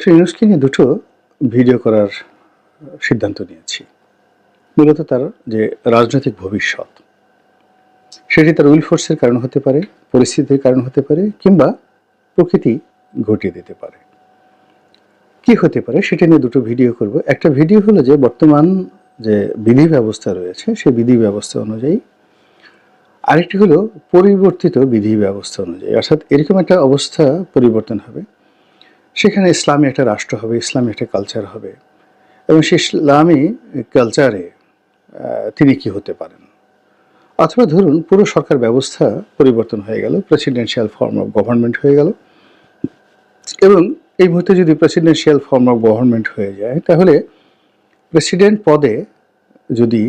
Doctor ইউনুসকে নিয়ে দুটো ভিডিও করার সিদ্ধান্ত নিয়েছি। মূলত তার যে রাজনৈতিক ভবিষ্যৎ, সেটি তার উইল ফোর্সের কারণ হতে পারে, পরিস্থিতির কারণ হতে পারে, কিংবা প্রকৃতি ঘটিয়ে দিতে পারে। কি হতে পারে সেটা নিয়ে দুটো ভিডিও করব। একটা ভিডিও হলো যে বর্তমান যে বিধি ব্যবস্থা রয়েছে, সেই বিধি ব্যবস্থা অনুযায়ী আরেকটি হলো পরিবর্তিত বিধি ব্যবস্থা অনুযায়ী। অর্থাৎ এরকম একটা অবস্থা পরিবর্তন হবে। সেখানে ইসলামী একটা রাষ্ট্র হবে, ইসলামী একটা কালচার হবে। এবং সেই ইসলামী কালচারে তিনি কি হতে পারেন? অথবা ধরুন, পুরো সরকার ব্যবস্থা পরিবর্তন হয়ে গেল প্রেসিডেন্সিয়াল ফর্ম অফ গভর্নমেন্ট হয়ে গেল। এবং এই মুহূর্তে যদি প্রেসিডেন্সিয়াল ফর্ম অফ গভর্নমেন্ট হয়ে যায়, তাহলে প্রেসিডেন্ট পদে যদি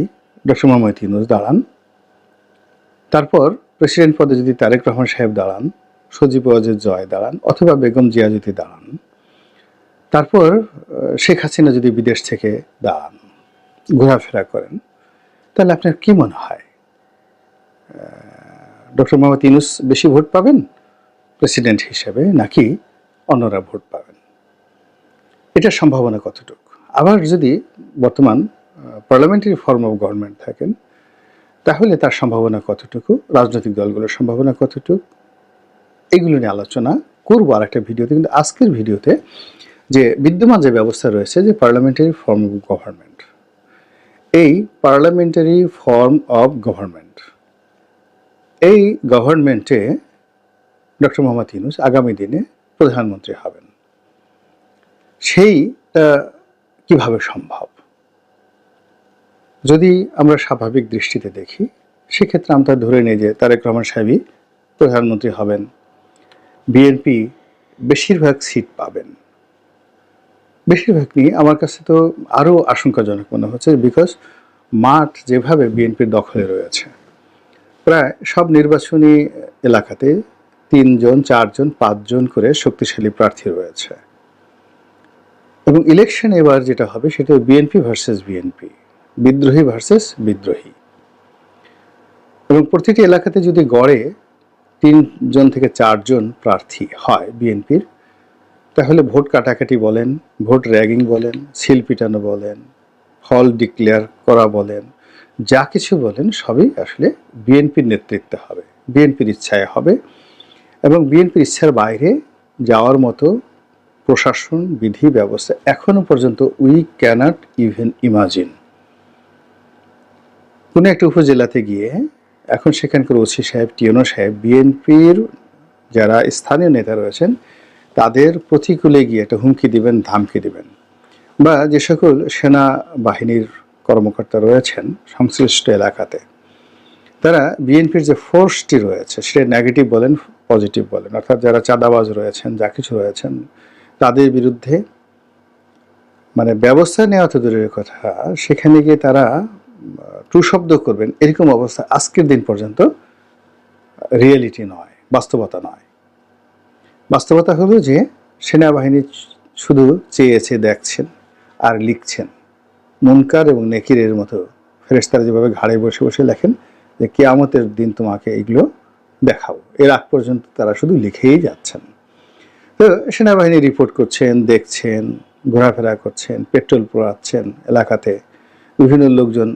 ডক্টর মোহাম্মদ ইউনুস দাঁড়ান, তারপর প্রেসিডেন্ট পদে যদি তারেক রহমান সাহেব দাঁড়ান সজীব ওয়াজেদ জয় দাঁড়ান অথবা বেগম জিয়া যদি দাঁড়ান। তারপর শেখ হাসিনা যদি বিদেশ থেকে দাঁড়ান, ঘোরাফেরা করেন, তাহলে আপনার কি মনে হয়? ডক্টর মোহাম্মদ ইউনুস বেশি ভোট পাবেন প্রেসিডেন্ট হিসেবে নাকি অন্যরা ভোট পাবেন? এটার সম্ভাবনা কতটুকু? আবার যদি বর্তমান পার্লামেন্টারি ফর্ম অফ গভর্নমেন্ট থাকেন, তাহলে তার সম্ভাবনা কতটুকু? রাজনৈতিক দলগুলোর সম্ভাবনা কতটুকু? এগুলো নিয়ে আলোচনা করব আর একটা ভিডিওতে। কিন্তু আজকের ভিডিওতে যে বিদ্যমান যে ব্যবস্থা রয়েছে যে পার্লামেন্টারি ফর্ম অফ গভর্নমেন্ট এই পার্লামেন্টারি ফর্ম অফ গভর্নমেন্ট এই গভর্নমেন্টে ডক্টর মোহাম্মদ ইউনুস আগামী দিনে প্রধানমন্ত্রী হবেন। সেইটা কীভাবে সম্ভব? যদি আমরা স্বাভাবিক দৃষ্টিতে দেখি, সেক্ষেত্রে আমরা ধরে নিই যে তারেক রহমান সাহেবই প্রধানমন্ত্রী হবেন। বিএনপি বেশিরভাগ সিট পাবেন। বেশিরভাগ নিয়ে আমার কাছে তো আরও আশঙ্কাজনক মনে হচ্ছে বিকজ মাঠ যেভাবে বিএনপির দখলে রয়েছে, প্রায় সব নির্বাচনী এলাকাতে তিনজন, চারজন, পাঁচজন করে শক্তিশালী প্রার্থী রয়েছে। এবং ইলেকশন এবার যেটা হবে সেটা বিএনপি ভার্সেস বিএনপি বিদ্রোহী ভার্সেস বিদ্রোহী। এবং প্রতিটি এলাকাতে যদি গড়ে তিনজন থেকে চারজন প্রার্থী হয় বিএনপির। তাহলে ভোট কাটাকাটি বলেন, ভোট র্যাগিং বলেন, সিল পিটানো বলেন, হল ডিক্লেয়ার করা বলেন, যা কিছু বলেন সবই আসলে বিএনপির নেতৃত্বে হবে, বিএনপির ইচ্ছায় হবে। এবং বিএনপির ইচ্ছার বাইরে যাওয়ার মতো প্রশাসন, বিধি, ব্যবস্থা এখনও পর্যন্ত উই ক্যানট ইভেন ইমাজিন। কোনো একটা উপজেলাতে গিয়ে এখন সেখানকার ওসি সাহেব টিওনো সাহেব, বিএনপির যারা স্থানীয় নেতা রয়েছেন, তাদের প্রতিকূলে গিয়ে একটা হুমকি দিবেন, ধামকি দিবেন। বা যে সকল সেনা বাহিনীর কর্মকর্তা রয়েছেন সংশ্লিষ্ট এলাকাতে, তারা বিএনপির যে ফোর্সটি রয়েছে, সেটা নেগেটিভ বলেন, পজিটিভ বলেন, অর্থাৎ যারা চাঁদাবাজ রয়েছেন, যা কিছু রয়েছেন, তাদের বিরুদ্ধে মানে ব্যবস্থা নেওয়া তো দূরের কথা, সেখানে গিয়ে তারা টু শব্দ করবেন, এরকম অবস্থা আজকের দিন পর্যন্ত রিয়েলিটি নয়, বাস্তবতা নয়। বাস্তবতা হলো যে, সেনাবাহিনী শুধু চেয়েছে দেখছেন আর লিখছেন। মুনকার এবং নেকিরের মতো ফেরেশতারা যেভাবে ঘাড়ে বসে বসে লেখেন যে, কেয়ামতের দিন তোমাকে এগুলো দেখাবো। এর আগ পর্যন্ত তারা শুধু লিখেই যাচ্ছেন। তো সেনাবাহিনী রিপোর্ট করছেন, দেখছেন, ঘোরাফেরা করছেন পেট্রোল পোড়াচ্ছেন এলাকাতে। বিভিন্ন লোকজন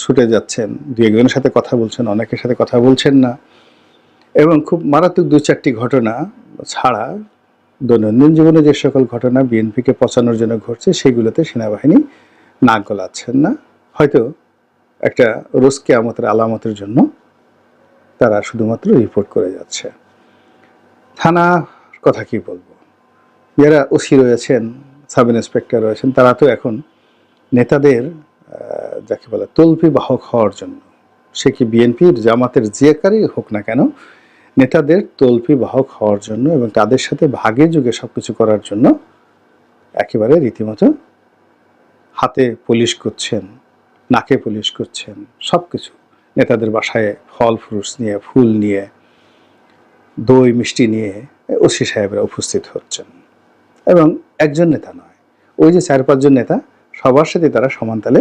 ছুটে যাচ্ছেন দু একজনের সাথে কথা বলছেন, অনেকের সাথে কথা বলছেন না। এবং খুব মারাত্মক দু চারটি ঘটনা ছাড়া দৈনন্দিন জীবনে যে সকল ঘটনা বিএনপিকে পচানোর জন্য ঘটছে, সেগুলোতে সেনাবাহিনী নাক গলাচ্ছেন না। হয়তো একটা রোজ আমতের আলামতের জন্য তারা শুধুমাত্র রিপোর্ট করে যাচ্ছে। থানা কথা কি বলব? যারা ওসি রয়েছেন সাব ইন্সপেক্টর রয়েছেন, তারা তো এখন নেতাদের যাকে বলে তল্পি বাহক হওয়ার জন্য। সে কি বিএনপির জামাতের যেকারই হোক না কেন, নেতাদের তল্পি বাহক হওয়ার জন্য এবং তাদের সাথে ভাগে যুগে সবকিছু করার জন্য একেবারে রীতিমতো হাতে পুলিশ করছেন নাকে পুলিশ করছেন সব কিছু নেতাদের বাসায় ফল, ফ্রুটস নিয়ে, ফুল নিয়ে, দই, মিষ্টি নিয়ে ওসি সাহেবরা উপস্থিত হচ্ছেন। এবং একজন নেতা নয়, ওই যে চার পাঁচজন নেতা, সবার সাথে তারা সমানতালে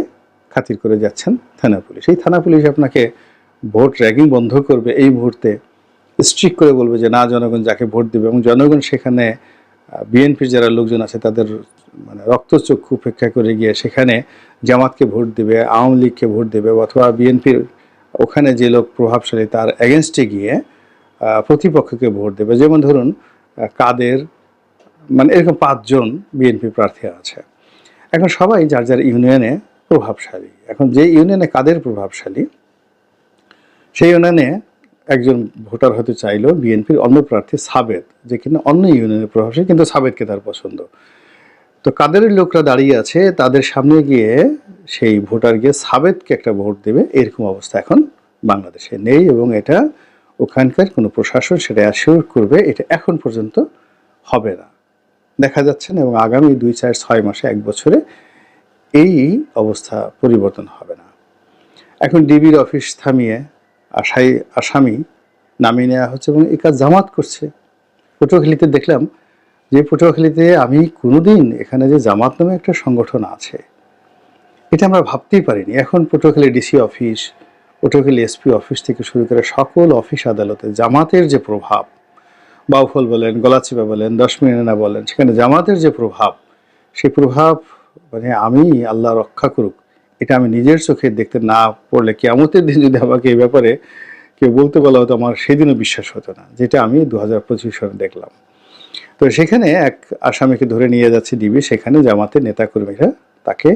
খাতির করে যাচ্ছেন থানা পুলিশ। এই থানা পুলিশ আপনাকে ভোট র্যাগিং বন্ধ করবে এই মুহূর্তে। স্ট্রিক করে বলবে যে, না, জনগণ যাকে ভোট দেবে। এবং জনগণ সেখানে বিএনপির যারা লোকজন আছে, তাদের মানে রক্তচক্ষু উপেক্ষা করে গিয়ে সেখানে জামাতকে ভোট দেবে, আওয়ামী লীগকে ভোট দেবে অথবা বিএনপির ওখানে যে লোক প্রভাবশালী, তার এগেনস্টে গিয়ে প্রতিপক্ষকে ভোট দেবে। যেমন ধরুন কাদের মানে এরকম পাঁচজন বিএনপি প্রার্থী আছে। এখন সবাই যার যার ইউনিয়নে প্রভাবশালী। এখন যে ইউনিয়নে কাদের প্রভাবশালী, সেই ইউনিয়নে একজন ভোটার হয়তো চাইলো বিএনপির অন্য প্রার্থী সাবেদ, যে কিনা অন্য ইউনিয়নের প্রভাবশালী, কিন্তু সাবেদকে তার পছন্দ। তো কাদের লোকরা দাঁড়িয়ে আছে, তাদের সামনে গিয়ে সেই ভোটার গিয়ে সাবেদকে একটা ভোট দেবে, এরকম অবস্থা এখন বাংলাদেশে নেই এবং এটা ওখানকার কোনো প্রশাসন সেটা অ্যাসিওর করবে, এটা এখন পর্যন্ত হবে না। দেখা যাচ্ছে না এবং আগামী দুই, চার, ছয় মাসে, এক বছরে এই অবস্থা পরিবর্তন হবে না। এখন ডিবির অফিস থামিয়ে আসাই আসামি নামিয়ে নেওয়া হচ্ছে এবং এ কাজ জামাত করছে। পটুয়াখালীতে দেখলাম যে পটুয়াখালীতে আমি কোনোদিন এখানে যে জামাত নামে একটা সংগঠন আছে, এটা আমরা ভাবতেই পারিনি। এখন Patuakhali DC office, Patuakhali SP office থেকে শুরু করে সকল অফিস আদালতে জামাতের যে প্রভাব, বাউফল বলেন, গলাচিপা বলেন দশমিনা বলেন, সেখানে জামাতের যে প্রভাব, সেই প্রভাব মানে আমি আল্লাহ রক্ষা করুক, এটা আমি নিজের চোখে দেখতে না পড়লে কেমতের দিন যদি আমাকে এই ব্যাপারে কেউ বলতে বলা হতো আমার সেদিনও বিশ্বাস হতো না, যেটা আমি দু হাজার পঁচিশ সালে দেখলাম। তো সেখানে এক আসামিকে ধরে নিয়ে যাচ্ছে ডিবি, সেখানে জামাতের নেতাকর্মীরা তাকে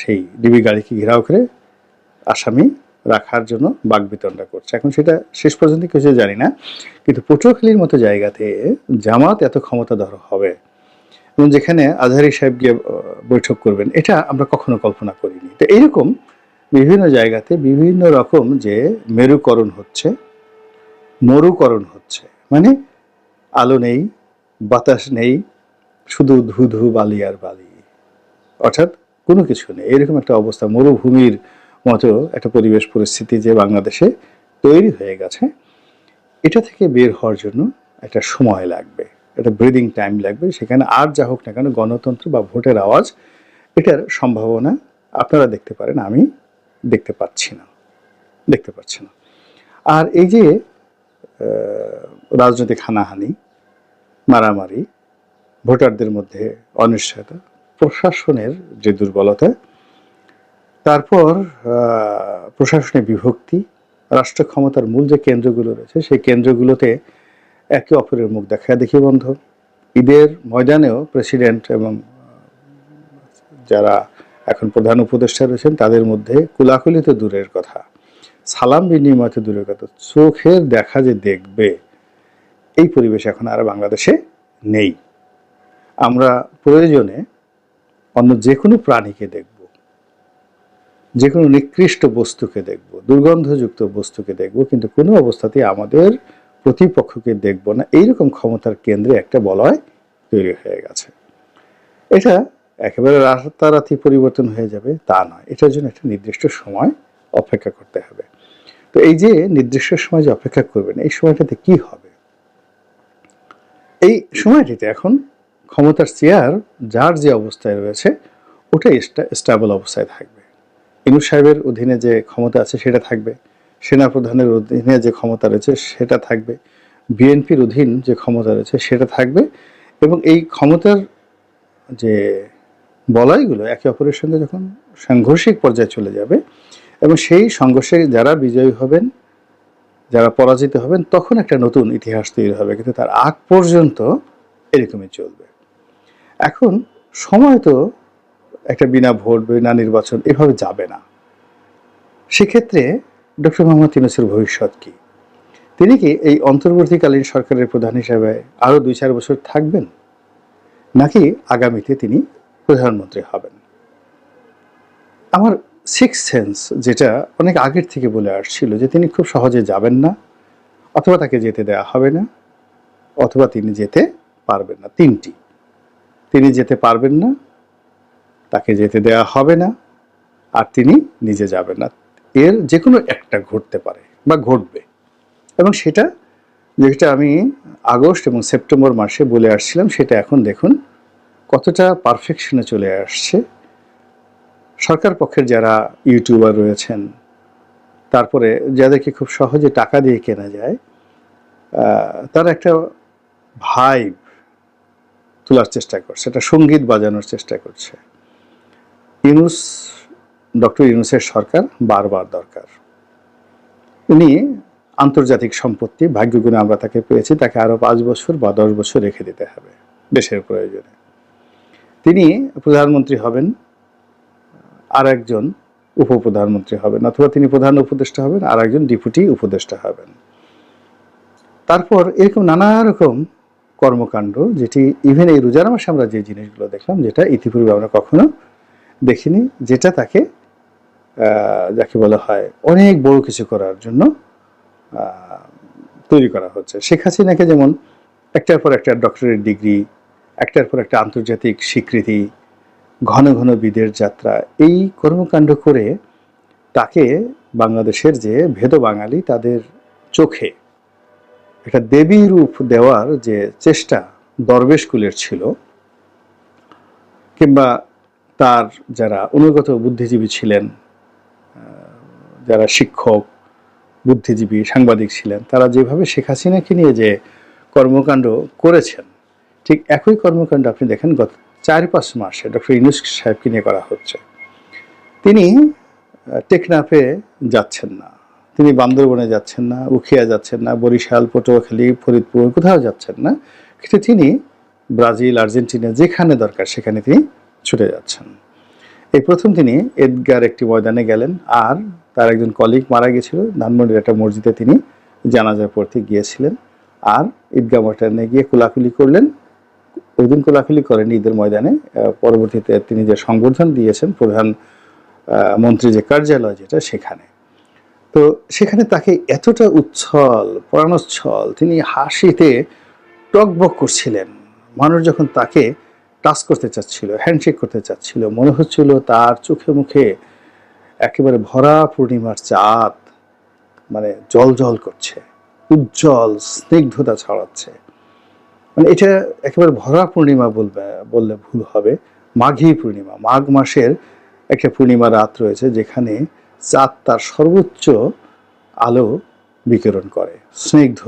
সেই ডিবি গাড়িকে ঘেরাও করে আসামি রাখার জন্য বাগবিতণ্ডা করছে। এখন সেটা শেষ পর্যন্ত কিছু জানি না, কিন্তু পটুয়াখালীর মতো জায়গাতে জামাত এত ক্ষমতাধর হবে এবং যেখানে আজহারি সাহেব গিয়ে বৈঠক করবেন, এটা আমরা কখনো কল্পনা করিনি। তো এইরকম বিভিন্ন জায়গাতে বিভিন্ন রকম যে মেরুকরণ হচ্ছে, মরুকরণ হচ্ছে। মানে আলো নেই, বাতাস নেই, শুধু ধু ধু বালি আর বালি। অর্থাৎ কোনো কিছু নেই। এরকম একটা অবস্থা, মরুভূমির মতো একটা পরিবেশ পরিস্থিতি যে বাংলাদেশে তৈরি হয়ে গেছে, এটা থেকে বের হওয়ার জন্য একটা সময় লাগবে। একটা ব্রিদিং টাইম লাগবে। সেখানে আর যা হোক না কেন গণতন্ত্র বা ভোটের আওয়াজ এটার সম্ভাবনা আপনারা দেখতে পারেন আমি দেখতে পাচ্ছি না। দেখতে পাচ্ছি না। আর এই যে রাজনৈতিক হানাহানি মারামারি ভোটারদের মধ্যে অনিশ্চয়তা প্রশাসনের যে দুর্বলতা তারপর আহ, প্রশাসনের বিভক্তি রাষ্ট্র ক্ষমতার মূল যে কেন্দ্রগুলো রয়েছে সেই কেন্দ্রগুলোতে একে অপরের মুখ দেখা দেখি বন্ধ, ঈদের ময়দানেও প্রেসিডেন্ট এবং যারা এখন প্রধান উপদেষ্টা রয়েছেন, তাদের মধ্যে কুলাকুলি তো দূরের কথা। সালাম বিনিময় তো দূরের কথা। চোখের দেখা যে দেখবে, এই পরিবেশ এখন আর বাংলাদেশে নেই। আমরা প্রয়োজনে অন্য যে কোনো প্রাণীকে দেখব যে কোনো নিকৃষ্ট বস্তুকে দেখব, দুর্গন্ধযুক্ত বস্তুকে দেখব, কিন্তু কোনো অবস্থাতেই আমাদের প্রতিপক্ষকে দেখব না, এইরকম ক্ষমতার কেন্দ্রে একটা বলয় তৈরি হয়ে গেছে। এটা একেবারে রাতারাতি পরিবর্তন হয়ে যাবে তা নয়, এটার জন্য একটা নির্দিষ্ট সময় অপেক্ষা করতে হবে। তো এই যে নির্দিষ্ট সময় যে অপেক্ষা করবেন, এই সময়টাতে কি হবে? এই সময়টিতে এখন ক্ষমতার চেয়ার যার যে অবস্থায় রয়েছে, ওটাই স্টেবল অবস্থায় থাকবে। ইনু সাহেবের অধীনে যে ক্ষমতা আছে সেটা থাকবে। সেনাপ্রধানের অধীনে যে ক্ষমতা রয়েছে সেটা থাকবে। বিএনপির অধীন যে ক্ষমতা রয়েছে সেটা থাকবে এবং এই ক্ষমতার যে বলয়গুলো একে অপরের সঙ্গে যখন সাংঘর্ষিক পর্যায়ে চলে যাবে এবং সেই সংঘর্ষে যারা বিজয়ী হবেন, যারা পরাজিত হবেন, তখন একটা নতুন ইতিহাস তৈরি হবে, কিন্তু তার আগ পর্যন্ত এরকমই চলবে। এখন সময় তো একটা বিনা ভোট, বিনা নির্বাচন এভাবে যাবে না। সেক্ষেত্রে ডক্টর মোহাম্মদ ইউনুসের ভবিষ্যৎ কি? তিনি কি এই অন্তর্বর্তীকালীন সরকারের প্রধান হিসেবে আরও দুই চার বছর থাকবেন? নাকি আগামীতে তিনি প্রধানমন্ত্রী হবেন? আমার সিক্স সেন্স যেটা অনেক আগের থেকে বলে আসছিল যে তিনি খুব সহজে যাবেন না, অথবা তাকে যেতে দেওয়া হবে না, অথবা তিনি যেতে পারবেন না। তিনটি। তিনি যেতে পারবেন না, তাকে যেতে দেওয়া হবে না, আর তিনি নিজে যাবেন না। এর যে কোনো একটা ঘটতে পারে বা ঘটবে। এবং সেটা যেটা আমি আগস্ট এবং সেপ্টেম্বর মাসে বলে আসছিলাম, সেটা এখন দেখুন কতটা পারফেকশনে চলে আসছে। সরকার পক্ষের যারা ইউটিউবার রয়েছেন, তারপরে যাদেরকে খুব সহজে টাকা দিয়ে কেনা যায় তার একটা ভাইব তোলার চেষ্টা করছে, একটা সংগীত বাজানোর চেষ্টা করছে। ইউনুস ডক্টর ইউনুসের সরকার বারবার দরকার। উনি আন্তর্জাতিক সম্পত্তি ভাগ্যগুণে আমরা তাকে পেয়েছি, তাকে আরও পাঁচ বছর বা দশ বছর রেখে দিতে হবে দেশের প্রয়োজনে। তিনি প্রধানমন্ত্রী হবেন আর একজন উপপ্রধানমন্ত্রী হবেন, অথবা তিনি প্রধান উপদেষ্টা হবেন আর একজন ডিপুটি উপদেষ্টা হবেন। তারপর এরকম নানা রকম কর্মকাণ্ড, যেটি ইভেন এই রোজার মাসে আমরা যে জিনিসগুলো দেখলাম, যেটা ইতিপূর্বে আমরা কখনো দেখিনি, যেটা তাকে যাকে বলা হয় অনেক বড় কিছু করার জন্য তৈরি করা হচ্ছে। শেখ হাসিনাকে যেমন একটার পর একটা ডক্টরেট ডিগ্রি একটার পর একটা আন্তর্জাতিক স্বীকৃতি, ঘন ঘন বিদের যাত্রা, এই কর্মকাণ্ড করে তাকে বাংলাদেশের যে ভেদ বাঙালি তাদের চোখে একটা দেবী রূপ দেওয়ার যে চেষ্টা দরবেশকুলের ছিল, কিংবা তার যারা অনুগত বুদ্ধিজীবী ছিলেন যারা শিক্ষক, বুদ্ধিজীবী, সাংবাদিক ছিলেন, তারা যেভাবে শেখ হাসিনাকে নিয়ে যে কর্মকাণ্ড করেছেন, ঠিক একই কর্মকাণ্ড আপনি দেখেন গত চার পাঁচ মাসে ডক্টর ইনুস সাহেবকে নিয়ে করা হচ্ছে। তিনি টেকনাফে যাচ্ছেন না। তিনি বান্দরবনে যাচ্ছেন না, উখিয়া যাচ্ছেন না, বরিশাল, পটুয়াখালী, ফরিদপুর কোথাও যাচ্ছেন না। কিন্তু তিনি ব্রাজিল, আর্জেন্টিনা যেখানে দরকার সেখানে তিনি ছুটে যাচ্ছেন। এই প্রথম তিনি এদগার একটি ময়দানে গেলেন আর তার একজন কলিগ মারা গেছিল ধানমন্ডির একটা মসজিদে তিনি জানাজা পড়তে গিয়েছিলেন। আর ঈদগাহ ময়দানে গিয়ে কোলাকুলি করলেন। ওই দিন কোলাকুলি করেন ঈদের ময়দানে। পরবর্তীতে তিনি যে সংবর্ধন দিয়েছেন, প্রধান মন্ত্রী যে কার্যালয় যেটা সেখানে। তো সেখানে তাকে এতটা উচ্ছল, প্রাণোচ্ছল, তিনি হাসিতে টকবক করছিলেন। মানুষ যখন তাকে টাচ করতে চাচ্ছিল হ্যান্ডশেক করতে চাচ্ছিল, মনে হচ্ছিল তার চোখে মুখে একেবারে ভরা পূর্ণিমার চাঁদ মানে জল জল করছে, উজ্জ্বল স্নিগ্ধতা ছড়াচ্ছে। মানে এটা একেবারে ভরা পূর্ণিমা বলবে, বললে ভুল হবে, মাঘী পূর্ণিমা। মাঘ মাসের একটা পূর্ণিমা রাত রয়েছে যেখানে চাঁদ তার সর্বোচ্চ আলো বিকিরণ করে, স্নিগ্ধ